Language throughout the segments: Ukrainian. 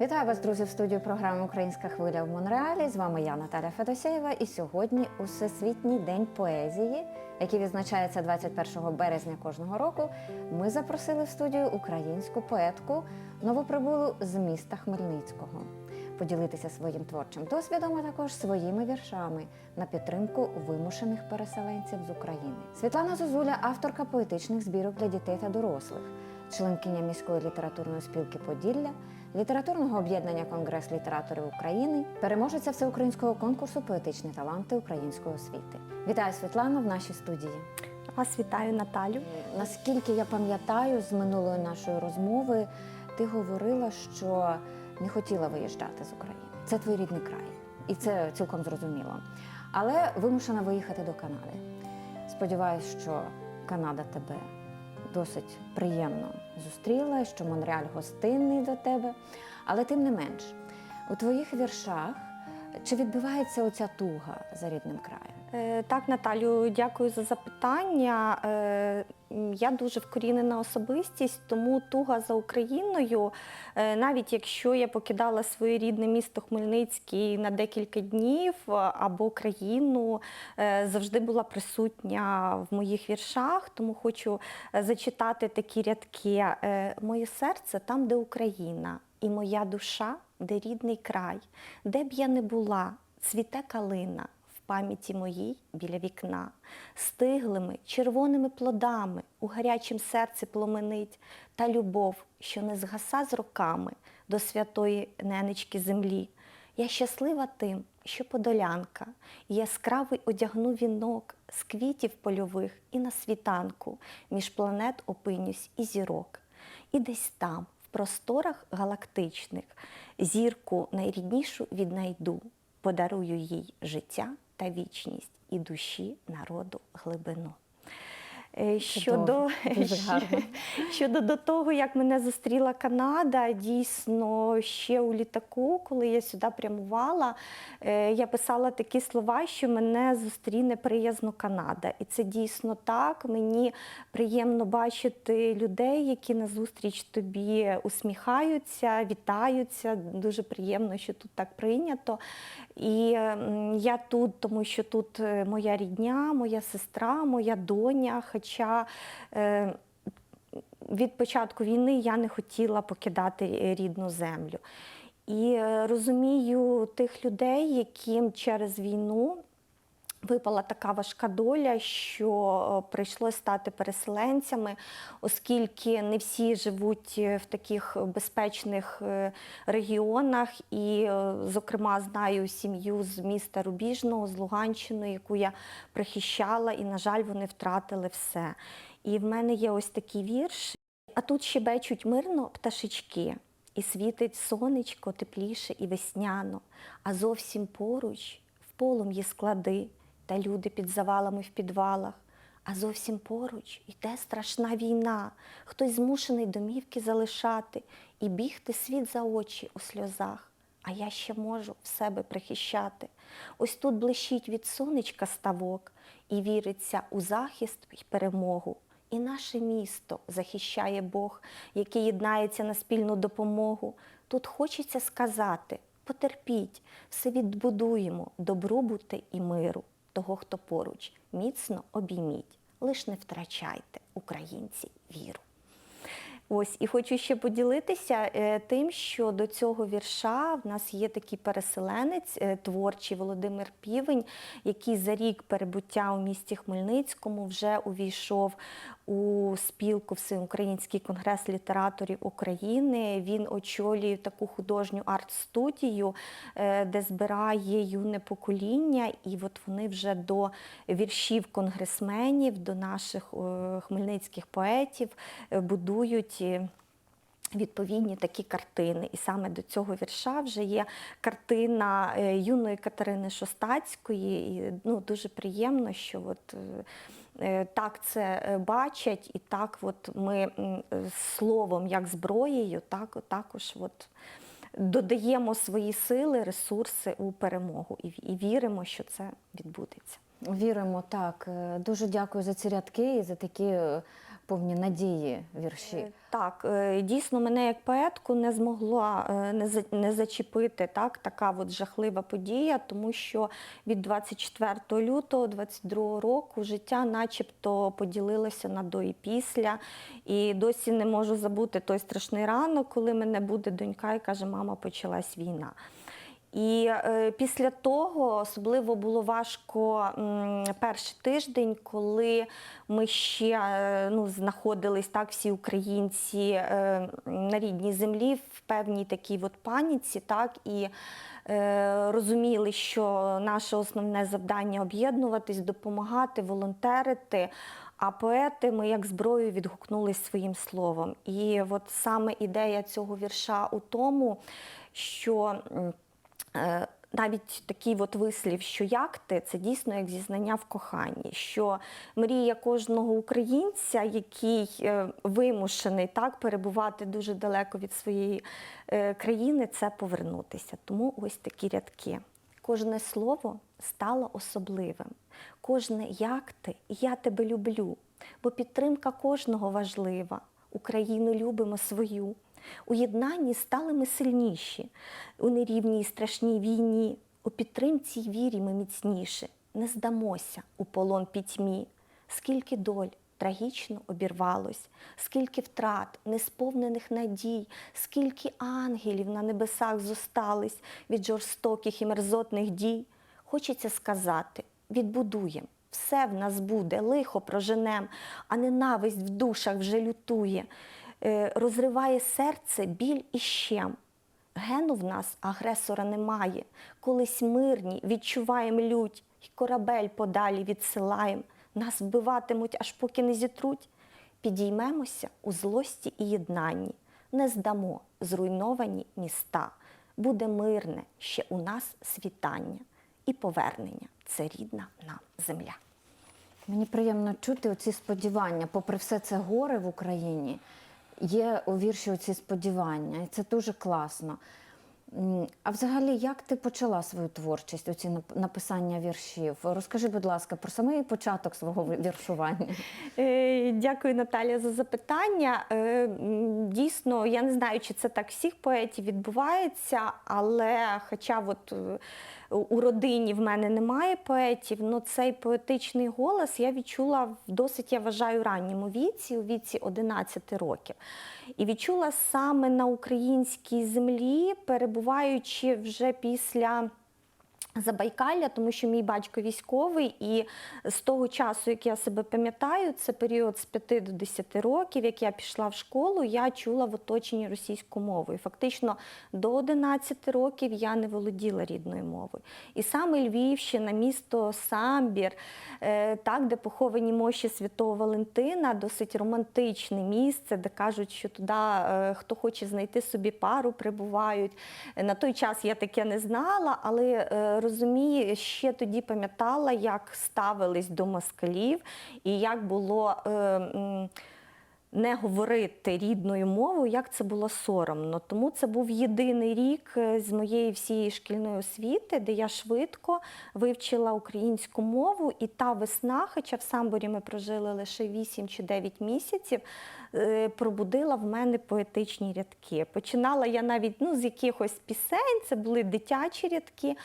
Вітаю вас, друзі, в студії програми Українська хвиля в Монреалі. З вами я, Наталя Федосєєва. І сьогодні у Всесвітній день поезії, який відзначається 21 березня кожного року. Ми запросили в студію українську поетку новоприбулу з міста Хмельницького. Поділитися своїм творчим досвідом, а також своїми віршами на підтримку вимушених переселенців з України. Світлана Зозуля, авторка поетичних збірок для дітей та дорослих, членкиня міської літературної спілки Поділля, літературного об'єднання Конгрес літераторів України, переможеця всеукраїнського конкурсу Поетичні таланти української освіти. Вітаю Світлано в нашій студії. Вас вітаю, Наталю. Наскільки я пам'ятаю з минулої нашої розмови, ти говорила, що не хотіла виїжджати з України. Це твій рідний край, і це цілком зрозуміло. Але вимушена виїхати до Канади. Сподіваюсь, що Канада тебе досить приємно зустріла, що Монреаль гостинний до тебе. Але тим не менш, у твоїх віршах чи відбивається оця туга за рідним краєм? Е, Так, Наталю, дякую за запитання. Е, Я дуже вкорінена особистість, тому туга за Україною, е, навіть якщо я покидала своє рідне місто Хмельницький на декілька днів або країну, завжди була присутня в моїх віршах, тому хочу зачитати такі рядки. Моє серце там, де Україна, і моя душа, де рідний край, де б я не була, цвіте калина пам'яті моїй біля вікна, стиглими червоними плодами у гарячім серці пломенить та любов, що не згаса з роками до святої ненечки землі. Я щаслива тим, що подолянка, і яскравий одягну вінок з квітів польових і на світанку, між планет опинюсь і зірок. І десь там, в просторах галактичних, зірку найріднішу віднайду, подарую їй життя та вічність і душі народу глибину. Е, Щодо, щодо до того, як мене зустріла Канада, дійсно ще у літаку, коли я сюди прямувала, е, я писала такі слова, що мене зустріне приязно Канада. І це дійсно так. Мені приємно бачити людей, які назустріч тобі усміхаються, вітаються. Дуже приємно, що тут так прийнято. І я тут, тому що тут е, моя рідня, моя сестра, моя доня. Хоча е, від початку війни я не хотіла покидати е, рідну землю. І розумію тих людей, яким через війну випала така важка доля, що е, прийшлось стати переселенцями, оскільки не всі живуть е, в таких безпечних е, регіонах. І, зокрема, знаю сім'ю з міста Рубіжного, з Луганщини, яку я прихищала, і, на жаль, вони втратили все. І в мене є ось такий вірш. А тут щебечуть мирно пташечки, і світить сонечко тепліше і весняно, а зовсім поруч в полум'ї склади та люди під завалами в підвалах. А зовсім поруч йде страшна війна, хтось змушений домівки залишати і бігти світ за очі у сльозах. А я ще можу в себе прихищати. Ось тут блищить від сонечка ставок, і віриться у захист і перемогу. І наше місто захищає Бог, який єднається на спільну допомогу. Тут хочеться сказати: потерпіть, все відбудуємо, добробути і миру. Того, хто поруч, міцно обійміть, лиш не втрачайте, українці, віру. Ось і хочу ще поділитися е, тим, що до цього вірша в нас є такий переселенець е, творчий Володимир Півень, який за рік перебуття у місті Хмельницькому вже увійшов у спілку Всеукраїнський конгрес літераторів України. Він очолює таку художню арт-студію, е, де збирає юне покоління, і от вони вже до віршів конгресменів, до наших е, хмельницьких поетів е, будують. Відповідні такі картини, і саме до цього вірша вже є картина е, юної Катерини Шостацької. І, ну, дуже приємно, що от, е, е, так це бачать, і так от ми словом, як зброєю, так, також от, додаємо свої сили, ресурси у перемогу і, віримо, що це відбудеться. Віримо, так. Дуже дякую за ці рядки і за такі повні надії вірші. Е, Так, е, дійсно, мене як поетку не змогла е, не, зачепити так, така от жахлива подія, тому що від 24 лютого 22 року життя начебто поділилося на до і після. І досі не можу забути той страшний ранок, коли мене буде донька і каже, мама, почалась війна. І е, після того особливо було важко перший тиждень, коли ми ще е, ну, знаходились так, всі українці е, на рідній землі в певній такій от паніці, так і розуміли, що наше основне завдання об'єднуватись, допомагати, волонтерити. А поети ми як зброю відгукнулись своїм словом. І от саме ідея цього вірша у тому, що навіть такий от вислів, що як ти, це дійсно як зізнання в коханні, що мрія кожного українця, який е, вимушений так перебувати дуже далеко від своєї е, країни, це повернутися. Тому ось такі рядки. Кожне слово стало особливим. Кожне як ти, я тебе люблю, бо підтримка кожного важлива. Україну любимо свою. У єднанні стали ми сильніші, у нерівній страшній війні, у підтримці й вірі ми міцніші. Не здамося у полон пітьмі. Скільки доль трагічно обірвалось, скільки втрат, несповнених надій, скільки ангелів на небесах зостались від жорстоких і мерзотних дій. Хочеться сказати, відбудуєм, все в нас буде, лихо проженем, а ненависть в душах вже лютує. Е, Розриває серце біль і щем. Гену в нас агресора немає. Колись мирні відчуваєм лють, і корабель подалі відсилаєм. Нас вбиватимуть, аж поки не зітруть. Підіймемося у злості і єднанні, не здамо зруйновані міста. Буде мирне ще у нас світання і повернення. Це рідна нам земля. Мені приємно чути оці сподівання, попри все це горе в Україні. Є у вірші оці сподівання, і це дуже класно. А взагалі, як ти почала свою творчість, оці нап- написання віршів? Розкажи, будь ласка, про самий початок свого віршування. Е, Дякую, Наталя, за запитання. Е, Дійсно, я не знаю, чи це так всіх поетів відбувається, але хоча от е, у родині в мене немає поетів, але цей поетичний голос я відчула в досить, я вважаю, ранньому віці, у віці 11 років. І відчула саме на українській землі, перебуваючи вже після. Забайкалля, тому що мій батько військовий, і з того часу, як я себе пам'ятаю, це період з 5 до 10 років, як я пішла в школу, я чула в оточенні російську мову. І фактично до 11 років я не володіла рідною мовою. І саме Львівщина, місто Самбір, е, так, де поховані мощі Святого Валентина, досить романтичне місце, де кажуть, що туди е, хто хоче знайти собі пару, прибувають. Е, На той час я таке не знала, але розумію, ще тоді пам'ятала, як ставились до москалів і як було. е, не говорити рідною мовою, як це було соромно. Тому це був єдиний рік е, з моєї всієї шкільної освіти, де я швидко вивчила українську мову. І та весна, хоча в Самборі ми прожили лише 8 чи 9 місяців, е, пробудила в мене поетичні рядки. Починала я навіть ну, з якихось пісень, це були дитячі рядки.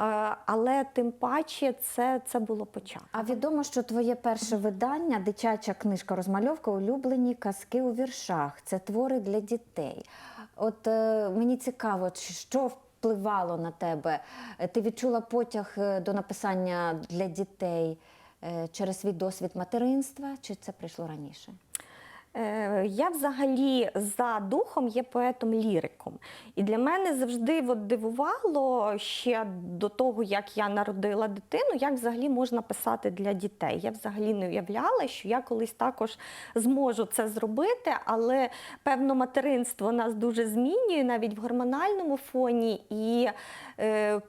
Е, Але тим паче це, це було початок. А відомо, що твоє перше видання, дитяча книжка розмальовка, улюблені казки у віршах. Це твори для дітей. От е, мені цікаво, що впливало на тебе? Е, Ти відчула потяг до написання для дітей через свій досвід материнства, чи це прийшло раніше? Е, Я взагалі за духом є поетом-ліриком. І для мене завжди от дивувало ще до того, як я народила дитину, як взагалі можна писати для дітей. Я взагалі не уявляла, що я колись також зможу це зробити, але певно материнство нас дуже змінює навіть в гормональному фоні. І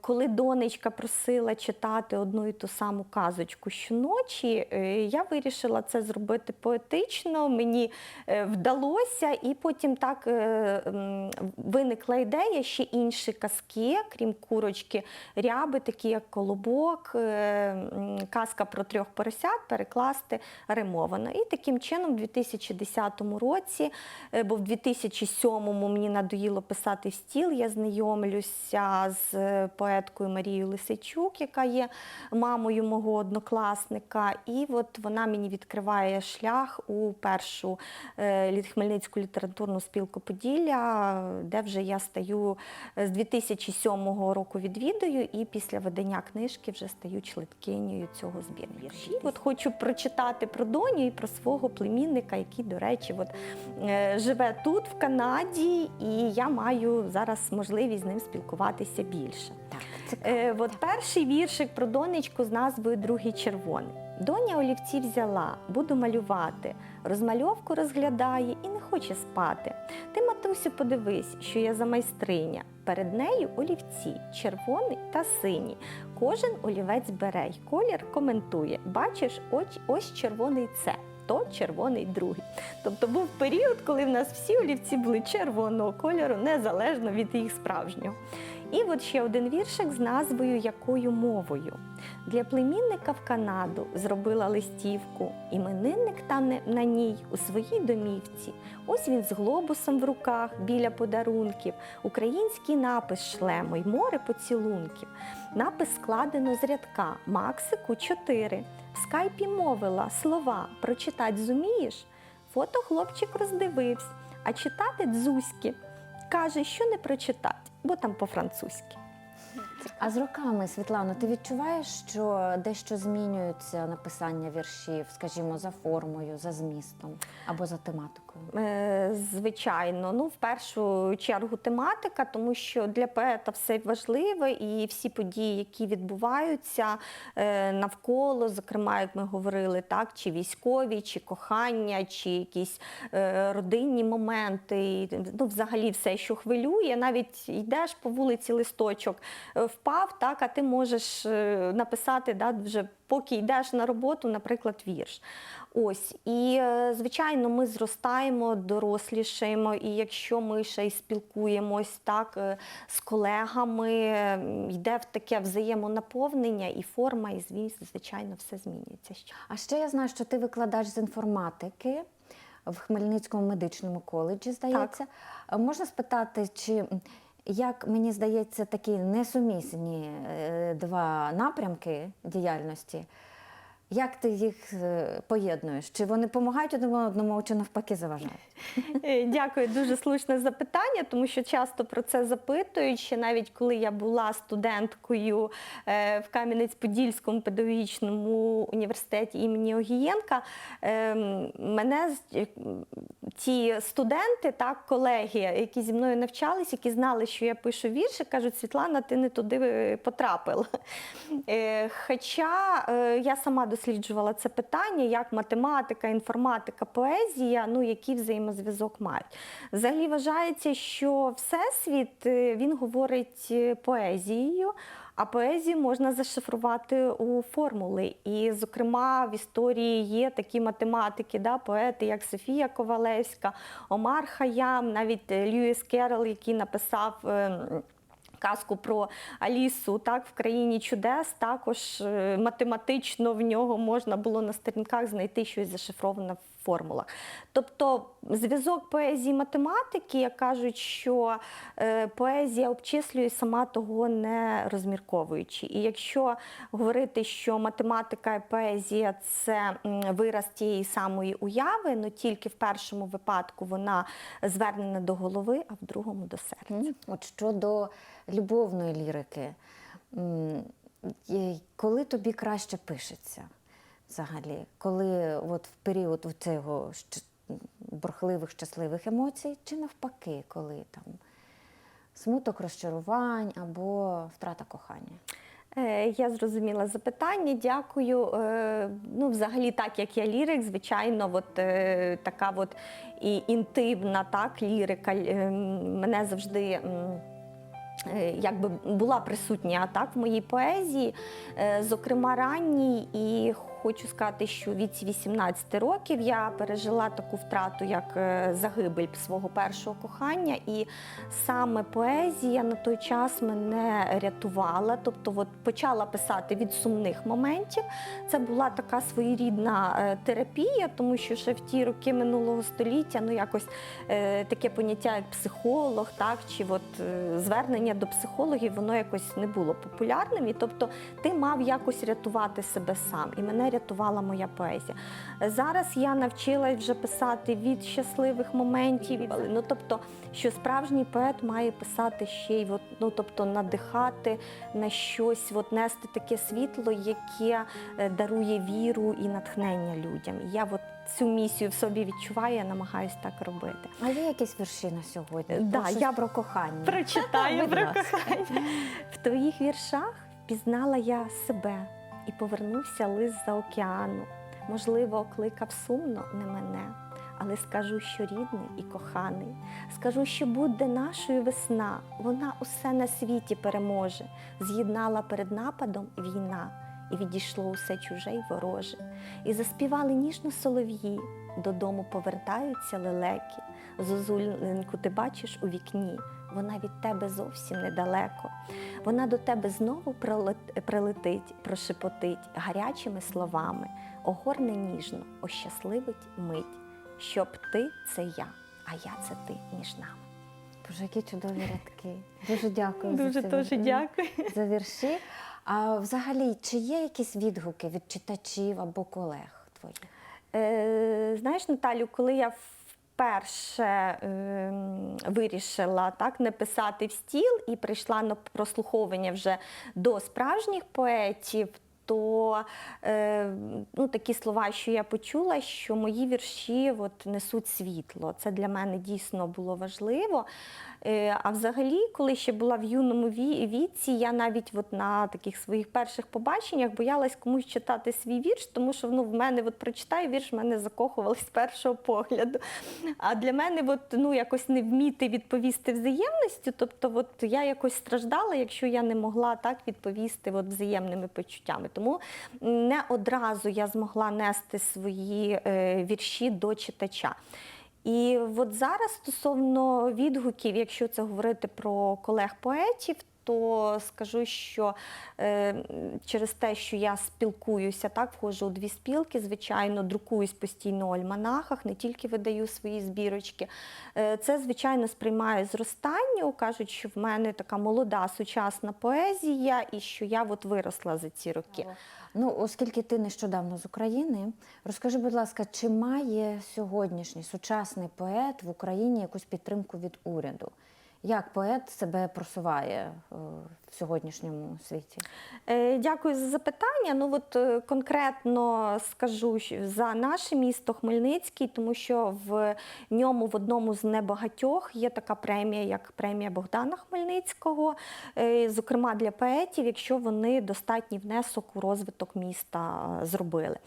коли донечка просила читати одну і ту саму казочку щоночі, е, я вирішила це зробити поетично. Мені е, вдалося, і потім так е, виникла ідея ще інші казки, крім курочки, ряби, такі як колобок, е, казка про трьох поросят, перекласти римовано. І таким чином, в 2010 році, е, бо в 2007 мені надоїло писати в стіл, я знайомлюся з е, поеткою Марією Лисичук, яка є мамою мого однокласника. І от вона мені відкриває шлях у першу е, Хмельницьку літературну спілку Поділля, де вже я стаю е, з 2007 року відвідую, і після видання книжки вже стаю членкинею цього збірника. І от хочу прочитати про доню і про свого племінника, який, до речі, от, живе тут, в Канаді, і я маю зараз можливість з ним спілкуватися більше. Так, цікаво. Е, от перший віршик про донечку з назвою Другий червоний. Доня олівці взяла, буду малювати. Розмальовку розглядає і не хоче спати. Ти, матусю, подивись, що я за майстриня. Перед нею олівці, червоний та синій. Кожен олівець бере й колір коментує. Бачиш, ось, ось червоний це. То червоний другий. Тобто був період, коли в нас всі олівці були червоного кольору, незалежно від їх справжнього. І от ще один віршик з назвою Якою мовою. Для племінника в Канаду зробила листівку. Іменинник там на ній у своїй домівці. Ось він з глобусом в руках біля подарунків. Український напис шлемо й море поцілунків. Напис складено з рядка Максику 4. В скайпі мовила слова прочитать зумієш? Фото хлопчик роздивився, а читати дзузьки. Каже, що не прочитать, бо там по-французьки. А з роками, Світлано, ти відчуваєш, що дещо змінюється написання віршів, скажімо, за формою, за змістом або за тематикою? Е, Звичайно, ну в першу чергу тематика, тому що для поета все важливе і всі події, які відбуваються е, навколо, зокрема, як ми говорили, так чи військові, чи кохання, чи якісь е, родинні моменти, ну взагалі все, що хвилює, навіть йдеш по вулиці листочок, впав, так, а ти можеш написати да, вже поки йдеш на роботу, наприклад, вірш. Ось і е, звичайно, ми зростаємо, дорослішаємо. І якщо ми ще й спілкуємось так е, з колегами, е, йде в таке взаємонаповнення, і форма, і зміст, звичайно, все змінюється. А ще я знаю, що ти викладач з інформатики в Хмельницькому медичному коледжі, здається. А Можна спитати, чи як мені здається, такі несумісні е, два напрямки діяльності? Як ти їх е, поєднуєш? Чи вони допомагають один одному, чи навпаки заважають? Е, Дякую, дуже слушне запитання, тому що часто про це запитують. Ще навіть коли я була студенткою е, в Кам'янець-Подільському педагогічному університеті імені Огієнка, е, мене ті студенти, так, колеги, які зі мною навчались, які знали, що я пишу вірші, кажуть, Світлана, ти не туди потрапила. Хоча я сама досліджувала це питання, як математика, інформатика, поезія, ну який взаємозв'язок мають. Взагалі вважається, що всесвіт е, він говорить е, поезією. А поезію можна зашифрувати у формули. І, зокрема, в історії є такі математики, да, поети, як Софія Ковалевська, Омар Хаям, навіть е, Льюіс Керрол, який написав. Казку про Алісу так в країні чудес. Також е, математично в нього можна було на сторінках знайти щось зашифроване в формулах. Тобто зв'язок поезії математики, як кажуть, що е, поезія обчислює сама того не розмірковуючи. І якщо говорити, що математика і поезія це вираз тієї самої уяви, ну тільки в першому випадку вона звернена до голови, а в другому до серця. От щодо любовної лірики, коли тобі краще пишеться взагалі? Коли от в період цього бурхливих, щасливих емоцій, чи навпаки, коли там смуток розчарувань або втрата кохання? Е, Я зрозуміла запитання, дякую. Е, Ну, взагалі, так як я лірик, звичайно, от е, така от і інтимна так, лірика мене завжди. Якби була присутня так в моїй поезії, зокрема ранній, і хочу сказати, що від 18 років я пережила таку втрату, як е, загибель свого першого кохання, і саме поезія на той час мене рятувала. Тобто, от почала писати від сумних моментів. Це була така своєрідна е, терапія, тому що ще в ті роки минулого століття ну якось е, таке поняття як психолог, так чи от звернення до психологів, воно якось не було популярним. І тобто ти мав якось рятувати себе сам. І мене рятувала моя поезія. Зараз я навчилась вже писати від щасливих моментів. Ну тобто, що справжній поет має писати ще й от, ну, тобто надихати на щось, от нести таке світло, яке е, дарує віру і натхнення людям. Я от цю місію в собі відчуваю, я намагаюся так робити. А є якісь вірші на сьогодні? Да, Щось я про кохання. Прочитаю про кохання. В твоїх віршах впізнала я себе і повернувся лист за океану. Можливо, окликав сумно не мене, але скажу, що рідний і коханий. Скажу, що буде нашою весна. Вона усе на світі переможе. З'єднала перед нападом війна, і відійшло усе чуже й вороже. І заспівали ніжно солов'ї. Додому повертаються лелеки. Зозуленьку ти бачиш у вікні. Вона від тебе зовсім недалеко. Вона до тебе знову прилетить, прошепотить гарячими словами, огорне ніжно, ощасливить мить, щоб ти це я, а я це ти між нами. Боже, які чудові рядки. Дуже дякую Дуже за дуже дякую. за вірші. А взагалі, чи є якісь відгуки від читачів або колег твоїх? Е, знаєш, Наталю, коли я вперше ем, вирішила так не писати в стіл і прийшла на прослуховування вже до справжніх поетів. То е, ну, такі слова, що я почула, що мої вірші от, несуть світло. Це для мене дійсно було важливо. Е, а взагалі, коли ще була в юному віці, я навіть от на таких своїх перших побаченнях боялась комусь читати свій вірш, тому що ну, в мене от прочитаю вірш, в мене закохувались з першого погляду. А для мене от, ну, якось не вміти відповісти взаємністю. Тобто, от я якось страждала, якщо я не могла так відповісти от, взаємними почуттями. Тому не одразу я змогла нести свої е, вірші до читача. І от зараз стосовно відгуків, якщо це говорити про колег-поетів, то скажу, що е, через те, що я спілкуюся, так входжу у дві спілки, звичайно, друкуюсь постійно у альманахах, не тільки видаю свої збірочки. Е, це, звичайно, сприймає зростання. Кажуть, що в мене така молода сучасна поезія, і що я от виросла за ці роки. Ну, оскільки ти нещодавно з України, розкажи, будь ласка, чи має сьогоднішній сучасний поет в Україні якусь підтримку від уряду? Як поет себе просуває е, в сьогоднішньому світі? Е, Дякую за запитання. Ну от е, конкретно скажу за наше місто Хмельницький, тому що в ньому в одному з небагатьох є така премія, як премія Богдана Хмельницького, е, зокрема для поетів, якщо вони достатній внесок у розвиток міста зробили.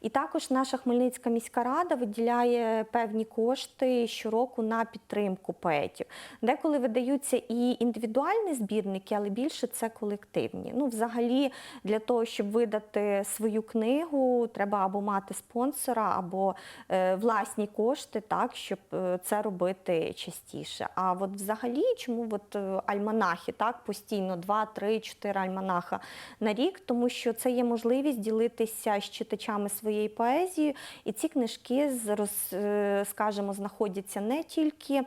І також наша Хмельницька міська рада виділяє певні кошти щороку на підтримку поетів. Деколи видаються і індивідуальні збірники, але більше це колективні. Ну, взагалі, для того, щоб видати свою книгу, треба або мати спонсора, або е, власні кошти, так, щоб е, це робити частіше. А от взагалі, чому от е, альманахи, так, постійно 2, 3, 4 альманаха на рік, тому що це є можливість ділитися з читачами своєї поезії, і ці книжки роз, е, скажімо, знаходяться не тільки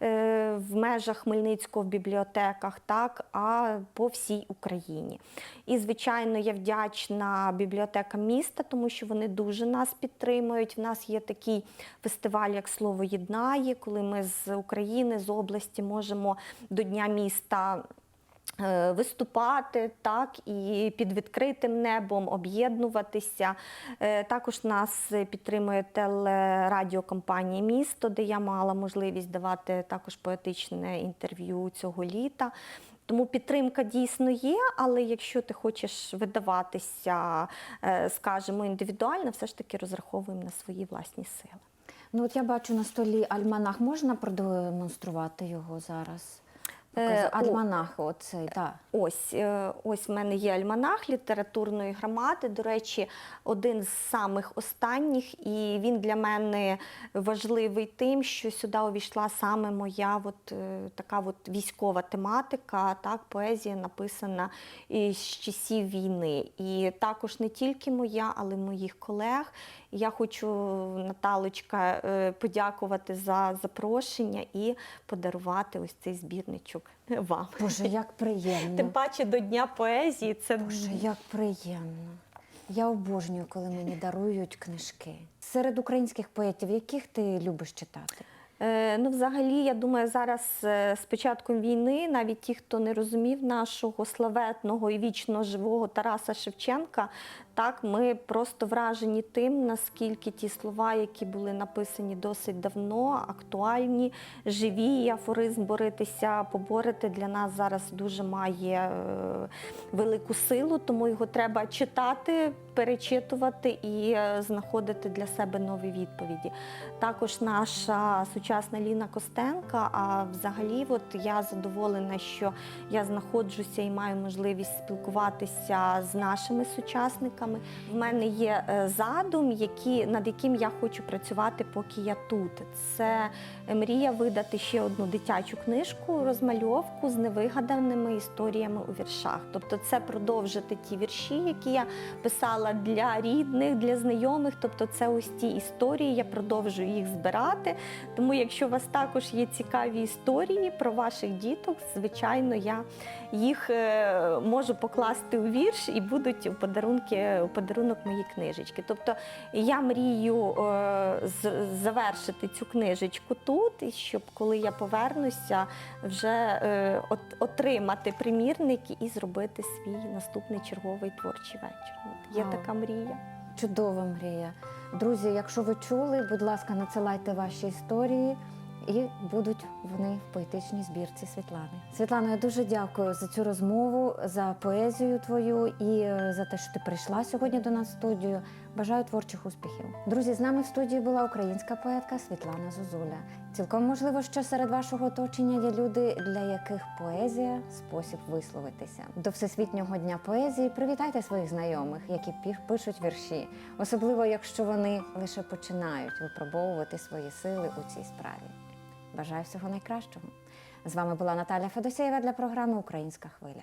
в межах Хмельницького в бібліотеках, так, а по всій Україні. І, звичайно, я вдячна бібліотекам міста, тому що вони дуже нас підтримують. В нас є такий фестиваль, як Слово єднає, коли ми з України, з області можемо до Дня міста. е, Виступати так і під відкритим небом об'єднуватися. Е, Також нас підтримує телерадіокомпанія Місто, де я мала можливість давати також поетичне інтерв'ю цього літа. Тому підтримка дійсно є, але якщо ти хочеш видаватися, е, скажімо, індивідуально, все ж таки розраховуємо на свої власні сили. Ну, от я бачу на столі альманах. Можна продемонструвати його зараз? Е, Альманах, оцей, так. Ось, е, ось в мене є альманах літературної громади. До речі, один з самих останніх, і він для мене важливий тим, що сюди увійшла саме моя от, е, така от військова тематика, так, поезія написана із часів війни. І також не тільки моя, але й моїх колег. Я хочу, Наталочка, е, подякувати за запрошення і подарувати ось цей збірничок вам. Боже, як приємно. Тим паче до Дня поезії це Боже, як приємно. Я обожнюю, коли мені дарують книжки. Серед українських поетів, яких ти любиш читати? Е, Ну, взагалі, я думаю, зараз е, з початком війни навіть ті, хто не розумів нашого славетного і вічно живого Тараса Шевченка, так ми просто вражені тим, наскільки ті слова, які були написані досить давно, актуальні, живі. І афоризм боритися, поборити для нас зараз дуже має е, велику силу, тому його треба читати, перечитувати і е, знаходити для себе нові відповіді. Також наша сучасна Ліна Костенка. А взагалі, от я задоволена, що я знаходжуся і маю можливість спілкуватися з нашими сучасниками. В мене є е, задум, які, над яким я хочу працювати, поки я тут. Це мрія видати ще одну дитячу книжку, розмальовку з невигаданими історіями у віршах. Тобто, це продовжити ті вірші, які я писала для рідних, для знайомих. Тобто, це ось ті історії. Я продовжую їх збирати. Тому, якщо у вас також є цікаві історії про ваших діток, звичайно, я їх е, можу покласти у вірш і будуть подарунки, у подарунок мої книжечки. Тобто я мрію е, з- завершити цю книжечку тут, і щоб коли я повернуся, вже е, от, отримати примірник і зробити свій наступний черговий творчий вечір. От є Вау. така мрія. Чудова мрія. Друзі, якщо ви чули, будь ласка, надсилайте ваші історії. І будуть вони в поетичній збірці Світлани. Світлано, я дуже дякую за цю розмову, за поезію твою і е, за те, що ти прийшла сьогодні до нас в студію. Бажаю творчих успіхів. Друзі, з нами в студії була українська поетка Світлана Зозуля. Цілком можливо, що серед вашого оточення є люди, для яких поезія спосіб висловитися. До Всесвітнього дня поезії привітайте своїх знайомих, які пишуть вірші, особливо якщо вони лише починають випробовувати свої сили у цій справі. Бажаю всього найкращого. З вами була Наталя Федосєєва для програми Українська хвиля.